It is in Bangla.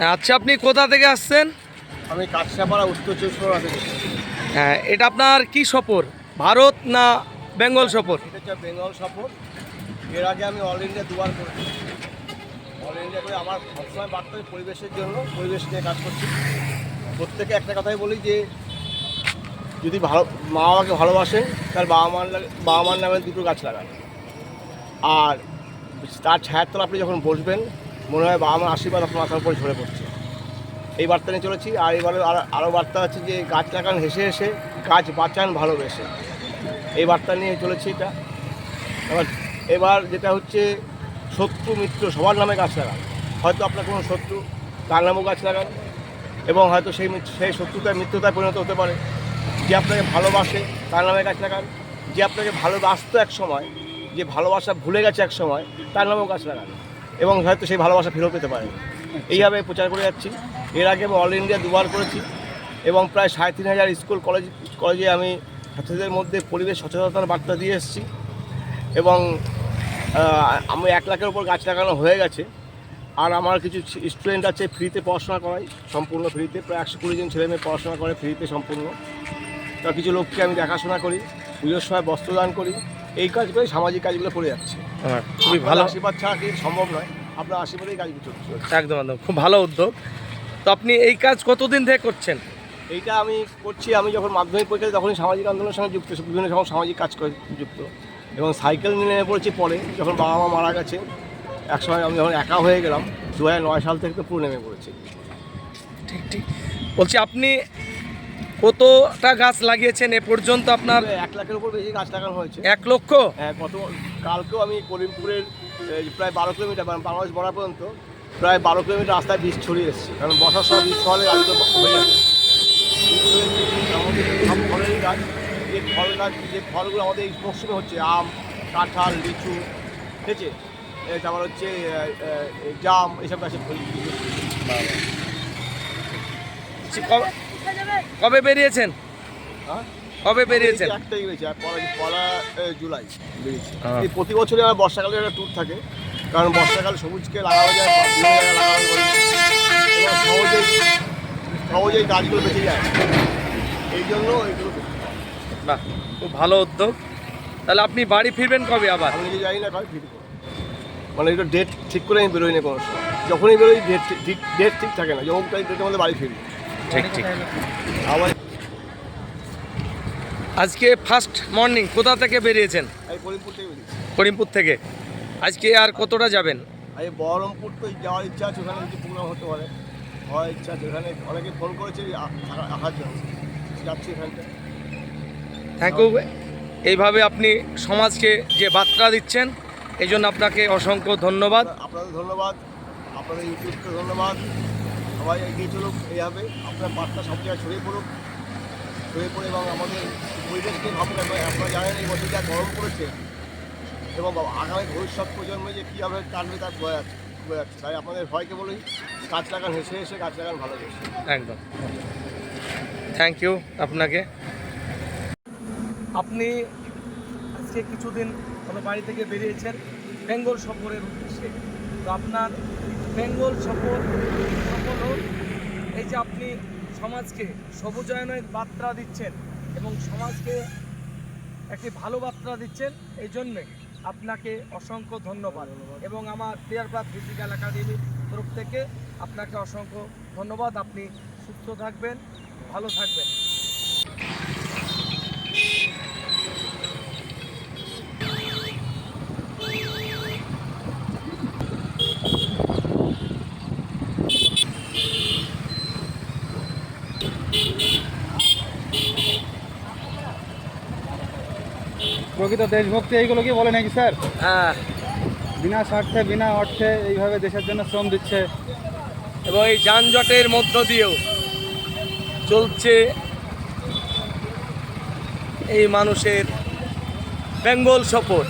আচ্ছা আপনি কোথা থেকে আসছেন? আমি কাছড়াপাড়া উত্তর চব্বিশ পরগনা থেকে। হ্যাঁ এটা আপনার কি সফর? ভারত না বেঙ্গল সফর? এটা হচ্ছে বেঙ্গল সফর। এর আগে আমি অল ইন্ডিয়া দুবার করেছি। অল ইন্ডিয়া করে আমার সবসময় বার্তা পরিবেশের জন্য পরিবেশ নিয়ে কাজ করছি। প্রত্যেকে একটা কথাই বলি যে যদি ভালো মা বাবাকে ভালোবাসেন তার বাবা মার লাগে- বাবা মার নামে দুটো গাছ লাগান। আর তার ছায়ার তলা আপনি যখন বসবেন মনে হয় বা আমার আশীর্বাদ আপনার মাথার উপরে ঝরে পড়ছে। এই বার্তা নিয়ে চলেছি, আর এবারে আর- আরও বার্তা আছে যে গাছ লাগান, হেসে হেসে গাছ বাঁচান, ভালোবেসে। এই বার্তা নিয়ে চলেছি এটা। এবার এবার যেটা হচ্ছে শত্রু মিত্র, সবার নামে গাছ লাগান। হয়তো আপনার কোনো শত্রু, তার নামেও গাছ লাগান, এবং হয়তো সেই সেই শত্রুতায়, মিত্রতায় পরিণত হতে পারে। যে আপনাকে ভালোবাসে, তার নামে গাছ লাগান। যে আপনাকে ভালোবাসতো এক সময়, যে ভালোবাসা ভুলে গেছে এক সময়, তার নামেও গাছ লাগান। এবং হয়তো সেই ভালোবাসা ফেরত পেতে পারে। এইভাবে প্রচার করে যাচ্ছি। এর আগে আমি অল ইন্ডিয়া দুবার করেছি এবং প্রায় সাড়ে তিন হাজার স্কুল, কলেজ, কলেজে আমি ছাত্রীদের মধ্যে পরিবেশ সচেতনতার বার্তা দিয়ে এসেছি এবং আমি এক লাখের উপর গাছ লাগানো হয়ে গেছে। আর আমার কিছু স্টুডেন্ট আছে ফ্রিতে পড়াশোনা করাই সম্পূর্ণ ফ্রিতে। প্রায় একশো কুড়ি জন ছেলে মেয়ে পড়াশোনা করে ফ্রিতে সম্পূর্ণ। তা কিছু লোককে আমি দেখাশোনা করি, পুজোর সময় বস্ত্রদান করি। এই কাজ কাজগুলো সামাজিক কাজগুলো করে যাচ্ছে। হ্যাঁ, খুবই ভালো। আশীর্বাদ ছাড়া কি সম্ভব নয়। আপনার আশীর্বাদেই কাজগুলো চলছে। একদম একদম। খুব ভালো উদ্যোগ। তো আপনি এই কাজ কতদিন থেকে করছেন? এইটা আমি করছি আমি যখন মাধ্যমিক পরীক্ষা তখনই সামাজিক আন্দোলনের সঙ্গে যুক্ত বিভিন্ন রকম সামাজিক কাজ করে যুক্ত। এবং সাইকেল নিয়ে নেমে পড়েছি পরে যখন বাবা মা মারা গেছে একসময় আমি যখন একা হয়ে গেলাম দু হাজার নয় সাল থেকে তো পুরো নেমে পড়েছি। ঠিক ঠিক। বলছি আপনি কতটা গাছ লাগিয়েছেন এ পর্যন্ত আপনার? এক লাখের উপর বেশি গাছ লাগানো হয়েছে। এক লক্ষ? হ্যাঁ গত কালকেও আমি করিমপুরের প্রায় বারো কিলোমিটার মানে বাংলাদেশ বর্ডার পর্যন্ত প্রায় বারো কিলোমিটার রাস্তায় বীজ ছড়িয়ে এসেছে। কারণ বর্ষার সময় বীজ হয়ে দিয়েছি, আমাদের সব ফলেরই গাছ যে ফল গাছ যে ফলগুলো আমাদের এই মরশুমে হচ্ছে আম কাঁঠাল লিচু ঠিক আছে? তারপর হচ্ছে জাম এসব গাছে ফল কবে- কবে বেরিয়েছেন? হ্যাঁ? কবে বেরিয়েছেন? একটাই বেরিয়েছে পলা জুলাই বেরিয়েছে। প্রতি বছরই আমার বর্ষাকালে একটা ট্যুর থাকে কারণ বর্ষাকালে সবুজকে লাগানো যায় লাগানো সহজেই সহজেই গাছগুলো বেঁচে যায়। এই জন্য এইগুলো। বাহ খুব ভালো উদ্যোগ। তাহলে আপনি বাড়ি ফিরবেন কবে আবার? আমি নিজে জানি না কয় ফিরবো। মানে এটা ডেট ঠিক করে আমি বেরোই না কোনো সময়। যখনই বেরোই ডেট ঠিক ডেট ঠিক থাকে না যখন তাই ডেটের মধ্যে বাড়ি ফিরি। ঠিক ঠিক। আজকে ফার্স্ট মর্নিং কোথা থেকে বেরিয়েছেন? করিমপুর থেকে বেরিয়েছি। করিমপুর থেকে। আজকে আর কতটা যাবেন? এই বহরমপুর তো যাওয়ার ইচ্ছা আছে ওখানে কিছু প্রোগ্রাম হতে পারে। হওয়ার ইচ্ছা আছে ওখানে অনেকে ফোন করেছে আসার জন্য। যাচ্ছি এখানটা। থ্যাংক ইউ এইভাবে আপনি সমাজকে যে বার্তা দিচ্ছেন এই জন্য আপনাকে অসংখ্য ধন্যবাদ। আপনাদের ধন্যবাদ। আপনাদের ইউটিউবকে ধন্যবাদ। সবাই এগিয়ে চলুক এইভাবে আপনার বার্তা সব জায়গায় ছড়িয়ে পড়ুক। ছড়িয়ে পড়ে এবং আমাদের পরিবেশকে ভাবুন এবং আপনারা জানেন এই বছর যা গরম পড়েছে এবং আগামী ভবিষ্যৎ প্রজন্মে যে কীভাবে কাটবে তার বোঝা যাচ্ছে বোঝা যাচ্ছে। তাই আপনাদের ভয়কে বলি গাছ লাগান হেসে হেসে গাছ লাগান ভালোবেসে একদম। থ্যাংক ইউ আপনাকে। আপনি আজকে কিছুদিন কোনো বাড়ি থেকে বেরিয়েছেন বেঙ্গল সফরের উদ্দেশ্যে। তো আপনার বেঙ্গল সফর সফল হোক। এই যে আপনি সমাজকে সবুজায়নের বার্তা দিচ্ছেন এবং সমাজকে একটি ভালো বার্তা দিচ্ছেন এই জন্যে আপনাকে অসংখ্য ধন্যবাদ। এবং আমার প্লেয়ার ক্লাব ফিজিক্যাল একাডেমির তরফ থেকে আপনাকে অসংখ্য ধন্যবাদ। আপনি সুস্থ থাকবেন ভালো থাকবেন। প্রকৃত দেশভক্তি এইগুলো কি বলে নাকি স্যার? হ্যাঁ। বিনা স্বার্থে বিনা অর্থে এইভাবে দেশের জন্য শ্রম দিচ্ছে। এবং এই যানজটের মধ্য দিয়েও চলছে এই মানুষের বেঙ্গল সফর।